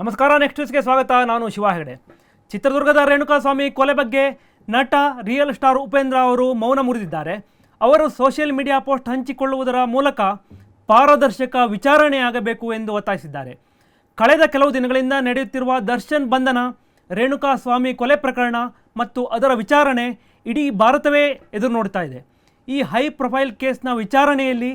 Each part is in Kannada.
ನಮಸ್ಕಾರ ನೆಕ್ಸ್ಟ್ ನ್ಯೂಸ್ಗೆ ಸ್ವಾಗತ. ನಾನು ಶಿವ ಹೆಗಡೆ. ಚಿತ್ರದುರ್ಗದ ರೇಣುಕಾಸ್ವಾಮಿ ಕೊಲೆ ಬಗ್ಗೆ ನಟ ರಿಯಲ್ ಸ್ಟಾರ್ ಉಪೇಂದ್ರ ಅವರು ಮೌನ ಮುರಿದಿದ್ದಾರೆ. ಅವರು ಸೋಷಿಯಲ್ ಮೀಡಿಯಾ ಪೋಸ್ಟ್ ಹಂಚಿಕೊಳ್ಳುವುದರ ಮೂಲಕ ಪಾರದರ್ಶಕ ವಿಚಾರಣೆಯಾಗಬೇಕು ಎಂದು ಒತ್ತಾಯಿಸಿದ್ದಾರೆ. ಕಳೆದ ಕೆಲವು ದಿನಗಳಿಂದ ನಡೆಯುತ್ತಿರುವ ದರ್ಶನ್ ಬಂಧನ, ರೇಣುಕಾಸ್ವಾಮಿ ಕೊಲೆ ಪ್ರಕರಣ ಮತ್ತು ಅದರ ವಿಚಾರಣೆ ಇಡೀ ಭಾರತವೇ ಎದುರು ನೋಡ್ತಾ ಇದೆ. ಈ ಹೈ ಪ್ರೊಫೈಲ್ ಕೇಸ್ನ ವಿಚಾರಣೆಯಲ್ಲಿ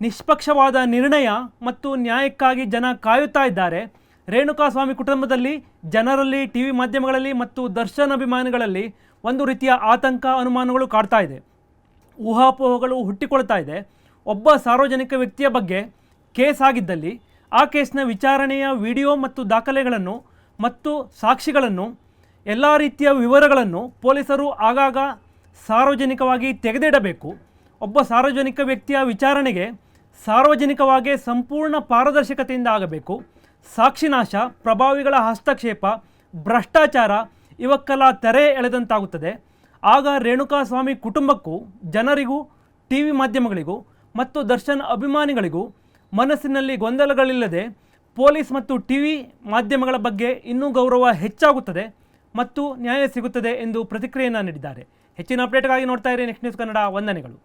ನಿಷ್ಪಕ್ಷವಾದ ನಿರ್ಣಯ ಮತ್ತು ನ್ಯಾಯಕ್ಕಾಗಿ ಜನ ಕಾಯುತ್ತಾ ಇದ್ದಾರೆ. ರೇಣುಕಾಸ್ವಾಮಿ ಕುಟುಂಬದಲ್ಲಿ ಜನರಲ್ಲಿ ಟಿ ವಿ ಮಾಧ್ಯಮಗಳಲ್ಲಿ ಮತ್ತು ದರ್ಶನ ಅಭಿಮಾನಿಗಳಲ್ಲಿ ಒಂದು ರೀತಿಯ ಆತಂಕ, ಅನುಮಾನಗಳು ಕಾಡ್ತಾ ಇದೆ. ಊಹಾಪೋಹಗಳು ಹುಟ್ಟಿಕೊಳ್ತಾ ಇದೆ. ಒಬ್ಬ ಸಾರ್ವಜನಿಕ ವ್ಯಕ್ತಿಯ ಬಗ್ಗೆ ಕೇಸ್ ಆಗಿದ್ದಲ್ಲಿ ಆ ಕೇಸ್ನ ವಿಚಾರಣೆಯ ವಿಡಿಯೋ ಮತ್ತು ದಾಖಲೆಗಳನ್ನು ಮತ್ತು ಸಾಕ್ಷಿಗಳನ್ನು, ಎಲ್ಲ ರೀತಿಯ ವಿವರಗಳನ್ನು ಪೊಲೀಸರು ಆಗಾಗ ಸಾರ್ವಜನಿಕವಾಗಿ ತೆಗೆದಿಡಬೇಕು. ಒಬ್ಬ ಸಾರ್ವಜನಿಕ ವ್ಯಕ್ತಿಯ ವಿಚಾರಣೆಗೆ ಸಾರ್ವಜನಿಕವಾಗಿ ಸಂಪೂರ್ಣ ಪಾರದರ್ಶಕತೆಯಿಂದ ಆಗಬೇಕು. ಸಾಕ್ಷಿನಾಶ, ಪ್ರಭಾವಿಗಳ ಹಸ್ತಕ್ಷೇಪ, ಭ್ರಷ್ಟಾಚಾರ ಇವಕ್ಕೆಲ್ಲ ತೆರೆ ಎಳೆದಂತಾಗುತ್ತದೆ. ಆಗ ರೇಣುಕಾಸ್ವಾಮಿ ಕುಟುಂಬಕ್ಕೂ, ಜನರಿಗೂ ಟಿ ವಿ ಮಾಧ್ಯಮಗಳಿಗೂ ಮತ್ತು ದರ್ಶನ್ ಅಭಿಮಾನಿಗಳಿಗೂ ಮನಸ್ಸಿನಲ್ಲಿ ಗೊಂದಲಗಳಿಲ್ಲದೆ ಪೊಲೀಸ್ ಮತ್ತು ಟಿ ವಿ ಮಾಧ್ಯಮಗಳ ಬಗ್ಗೆ ಇನ್ನೂ ಗೌರವ ಹೆಚ್ಚಾಗುತ್ತದೆ ಮತ್ತು ನ್ಯಾಯ ಸಿಗುತ್ತದೆ ಎಂದು ಪ್ರತಿಕ್ರಿಯೆಯನ್ನು ನೀಡಿದ್ದಾರೆ. ಹೆಚ್ಚಿನ ಅಪ್ಡೇಟ್ಗಾಗಿ ನೋಡ್ತಾ ಇರಿ ನೆಕ್ಸ್ಟ್ ನ್ಯೂಸ್ ಕನ್ನಡ ವಂದನೆಗಳು.